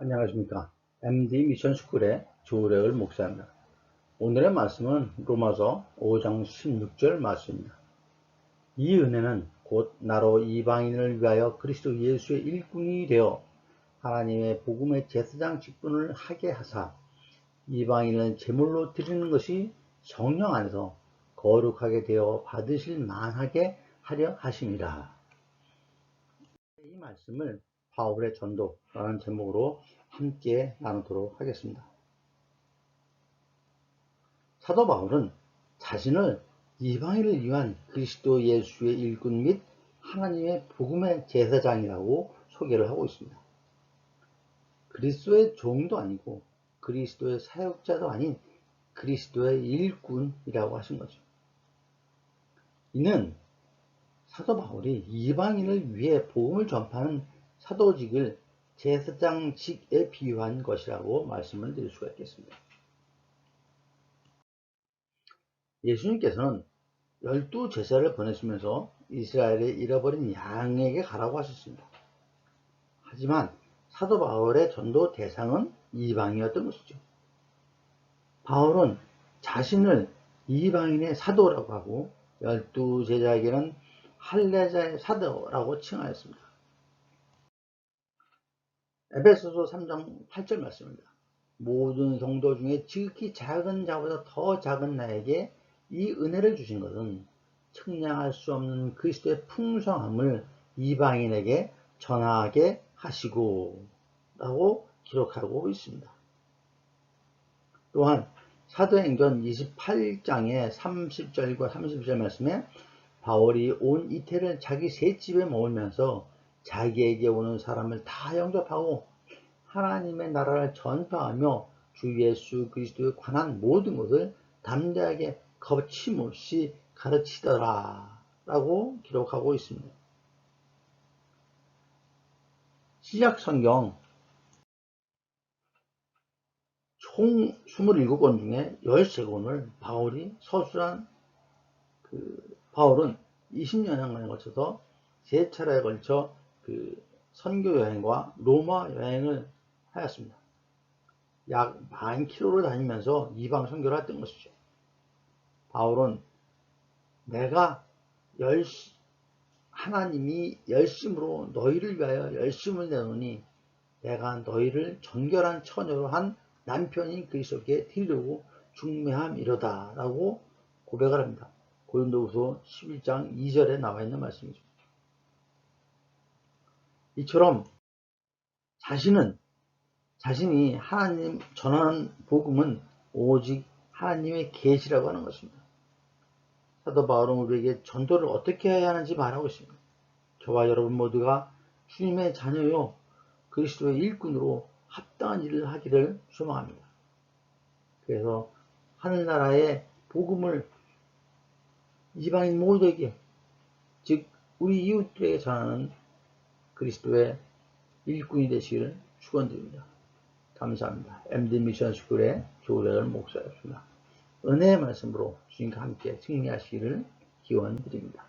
안녕하십니까. MD 미션 스쿨의 조력을 목사입니다. 오늘의 말씀은 로마서 5장 16절 말씀입니다. 이 은혜는 곧 나로 이방인을 위하여 그리스도 예수의 일꾼이 되어 하나님의 복음의 제사장 직분을 하게 하사 이방인을 제물로 드리는 것이 성령 안에서 거룩하게 되어 받으실 만하게 하려 하심이라. 이 말씀을 바울의 전도라는 제목으로 함께 나누도록 하겠습니다. 사도 바울은 자신을 이방인을 위한 그리스도 예수의 일꾼 및 하나님의 복음의 제사장이라고 소개를 하고 있습니다. 그리스도의 종도 아니고 그리스도의 사역자도 아닌 그리스도의 일꾼이라고 하신 거죠. 이는 사도 바울이 이방인을 위해 복음을 전파하는 사도직을 제사장직에 비유한 것이라고 말씀을 드릴 수가 있겠습니다. 예수님께서는 열두 제사를 보내시면서 이스라엘의 잃어버린 양에게 가라고 하셨습니다. 하지만 사도 바울의 전도 대상은 이방이었던 것이죠. 바울은 자신을 이방인의 사도라고 하고 열두 제자에게는 할례자의 사도라고 칭하였습니다. 에베소서 3장 8절 말씀입니다. 모든 성도 중에 지극히 작은 자보다 더 작은 나에게 이 은혜를 주신 것은 측량할 수 없는 그리스도의 풍성함을 이방인에게 전하게 하시고 라고 기록하고 있습니다. 또한 사도행전 28장의 30절과 31절 말씀에 바울이 온 이태를 자기 셋집에 머물면서 자기에게 오는 사람을 다 영접하고 하나님의 나라를 전파하며 주 예수 그리스도에 관한 모든 것을 담대하게 거침없이 가르치더라 라고 기록하고 있습니다. 시작 성경 총 27권 중에 13권을 바울이 서술한 그 바울은 20년간에 걸쳐서 세 차례에 걸쳐 그 선교 여행과 로마 여행을 하였습니다. 약 만 킬로를 다니면서 이방 선교를 했던 것이죠. 바울은 내가 열시, 하나님이 열심으로 너희를 위하여 열심을 내노니 내가 너희를 정결한 처녀로 한 남편인 그리스도께 드리려고 중매함이로다 라고 고백을 합니다. 고린도후서 11장 2절에 나와 있는 말씀이죠. 이처럼 자신은 자신이 하나님 전하는 복음은 오직 하나님의 계시라고 하는 것입니다. 사도 바울은 우리에게 전도를 어떻게 해야 하는지 말하고 있습니다. 저와 여러분 모두가 주님의 자녀요 그리스도의 일꾼으로 합당한 일을 하기를 소망합니다. 그래서 하늘나라의 복음을 이방인 모두에게 즉 우리 이웃들에게 전하는 그리스도의 일꾼이 되시기를 축원드립니다. 감사합니다. MD 미션 스쿨의 조대열 목사였습니다. 은혜의 말씀으로 주님과 함께 승리하시기를 기원드립니다.